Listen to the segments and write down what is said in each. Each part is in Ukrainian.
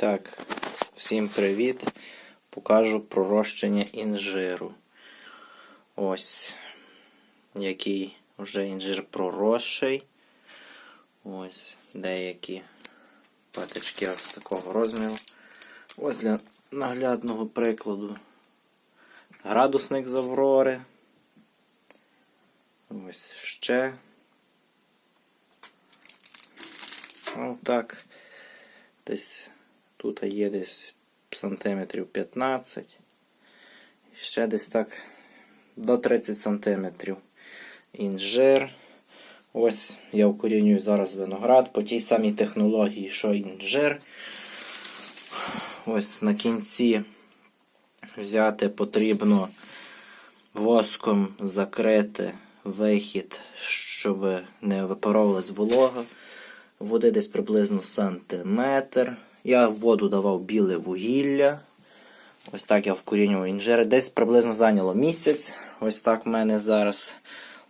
Так, всім привіт. Покажу пророщення інжиру. Ось який вже інжир проросший. Ось деякі патички ось такого розміру. Ось для наглядного прикладу. Градусник з Аврори. Ось ще. Ну так. Десь тут є десь сантиметрів 15. Ще десь так до 30 сантиметрів. Інжир. Ось я вкорінюю зараз виноград по тій самій технології, що інжир. Ось на кінці взяти потрібно воском закрити вихід, щоб не випаровувалась волога. Води десь приблизно сантиметр. Я в воду давав біле вугілля. Ось так я вкорінював інжири. Десь приблизно зайняло місяць. Ось так в мене зараз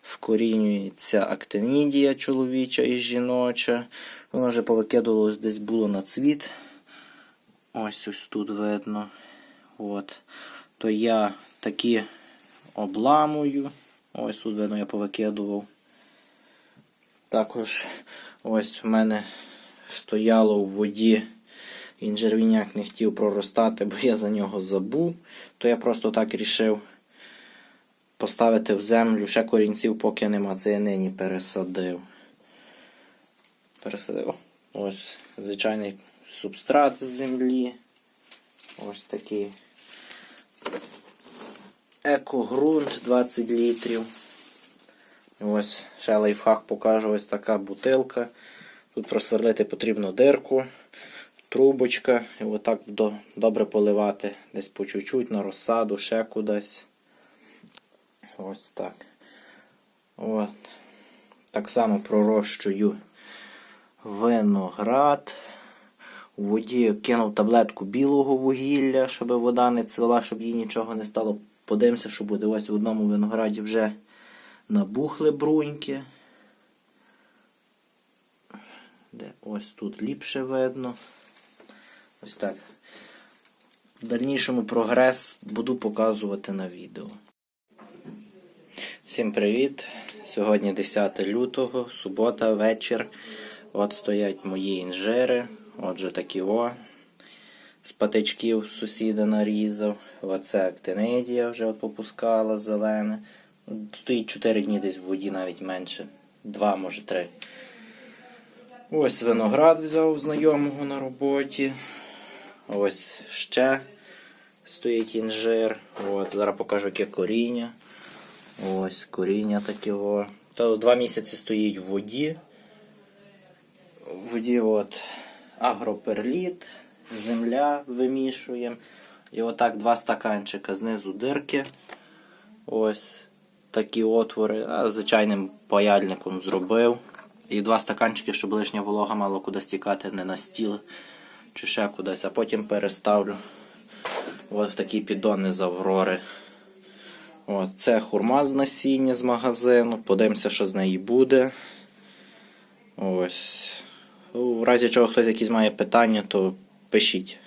вкорінюється актинідія чоловіча і жіноча. Воно вже повикидувало, десь було на цвіт. Ось ось тут видно. От. То я такі обламую. Ось тут видно, я повикидував. Також ось в мене стояло в воді. Інжир він не хотів проростати, бо я за нього забув. То я просто так рішив поставити в землю ще корінців, поки нема. Це я нині пересадив. Пересадив. Ось звичайний субстрат з землі. Ось такий екогрунт 20 літрів. Ось ще лайфхак покажу ось така бутилка. Тут просверлити потрібно дирку, трубочка, і отак до, добре поливати десь по чуть-чуть на розсаду, ще кудись. Ось так. От. Так само пророщую виноград. У воді кинув таблетку білого вугілля, щоб вода не цвела, щоб їй нічого не стало. Подивимося, що буде ось в одному винограді вже набухли бруньки. Де ось тут ліпше видно. Ось так. В дальнішому прогрес буду показувати на відео. Всім привіт! Сьогодні 10 лютого, субота, вечір. От стоять мої інжири. Отже такі о. З патичків сусіда нарізав. Оце актинидія вже попускала зелене. Стоїть 4 дні десь в воді, навіть менше. 2, може 3. Ось виноград взяв знайомого на роботі. Ось ще стоїть інжир. От, Зараз покажу, яке коріння. Ось коріння таке. о. То два місяці стоїть в воді. В воді от агроперліт, земля вимішуємо. І отак два стаканчика знизу дирки. Ось такі отвори. А звичайним паяльником зробив. І два стаканчики, щоб лишня волога мало куди стікати, не на стіл чи ще кудись. А потім переставлю от в такі піддони з Аврори. От, Це хурма з насіння з магазину. Подивимося, що з неї буде. Ось. У разі чого хтось якісь має питання, то пишіть.